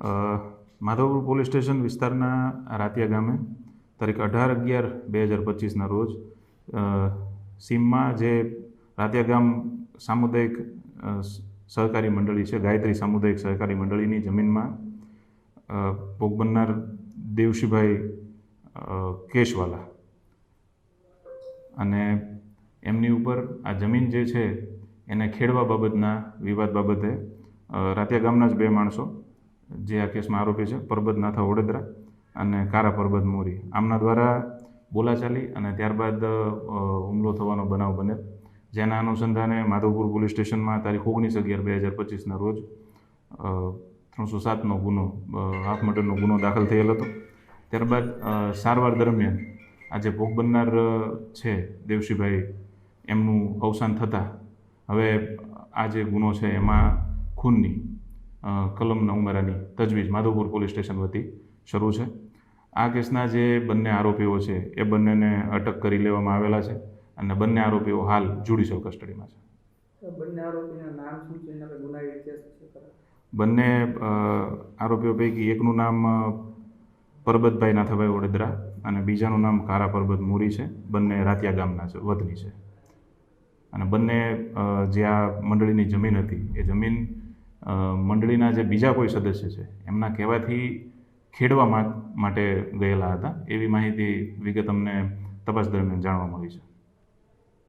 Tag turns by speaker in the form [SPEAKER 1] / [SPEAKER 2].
[SPEAKER 1] Madhavpur police station વિસ્તારના રાતિયા ગામે તારીખ અઢાર અગિયાર બે હજાર પચીસના રોજ સીમમાં જે રાતિયા ગામ સામુદાયિક સહકારી મંડળી છે, ગાયત્રી સામુદાયિક સહકારી મંડળીની જમીનમાં ભોગ બનનાર દેવશીભાઈ કેશવાલા. અને એમની ઉપર આ જમીન જે છે એને ખેડવા બાબતના વિવાદ બાબતે રાતિયા ગામના જ બે માણસો જે આ કેસમાં આરોપી છે પરબત નાથા વડોદરા અને કારા પરબત મોરી. આમના દ્વારા બોલાચાલી અને ત્યારબાદ હુમલો થવાનો બનાવ બનેલ. જેના અનુસંધાને માધવપુર પોલીસ સ્ટેશનમાં તારીખ ઓગણીસ અગિયાર બે હજાર પચીસના રોજ ત્રણસો સાતનો ગુનો હાફ મર્ડરનો ગુનો દાખલ થયેલ હતો. ત્યારબાદ સારવાર દરમિયાન આજે ભોગ બનનાર છે દેવશીભાઈ. એમનું અવસાન થતાં હવે આ જે ગુનો છે એમાં ખૂનની કલમના ઉમેરાની તજવીજ માધવપુર પોલીસ સ્ટેશન વતી શરૂ છે. આ કેસના જે બંને આરોપીઓ છે એ બંનેને અટક કરી લેવામાં આવેલા છે અને બંને આરોપીઓ હાલ જ્યુડિશિયલ કસ્ટડીમાં છે.
[SPEAKER 2] બંને આરોપીના નામ શું છે? એના કોઈ ઇતિહાસ છે
[SPEAKER 1] બંને આરોપીઓ પૈકી એકનું નામ પરબતભાઈ નાથાભાઈ વડોદરા અને બીજાનું નામ કારા પરબત મોરી છે. બંને રાતિયા ગામના છે વતની છે. અને બંને જે આ મંડળીની જમીન હતી એ જમીન મંડળીના જે બીજા કોઈ સદસ્ય છે, એમના કહેવાથી ખેડવા માટે ગયેલા હતા. એવી માહિતી વિગત અમને તપાસ દરમિયાન જાણવા મળી છે.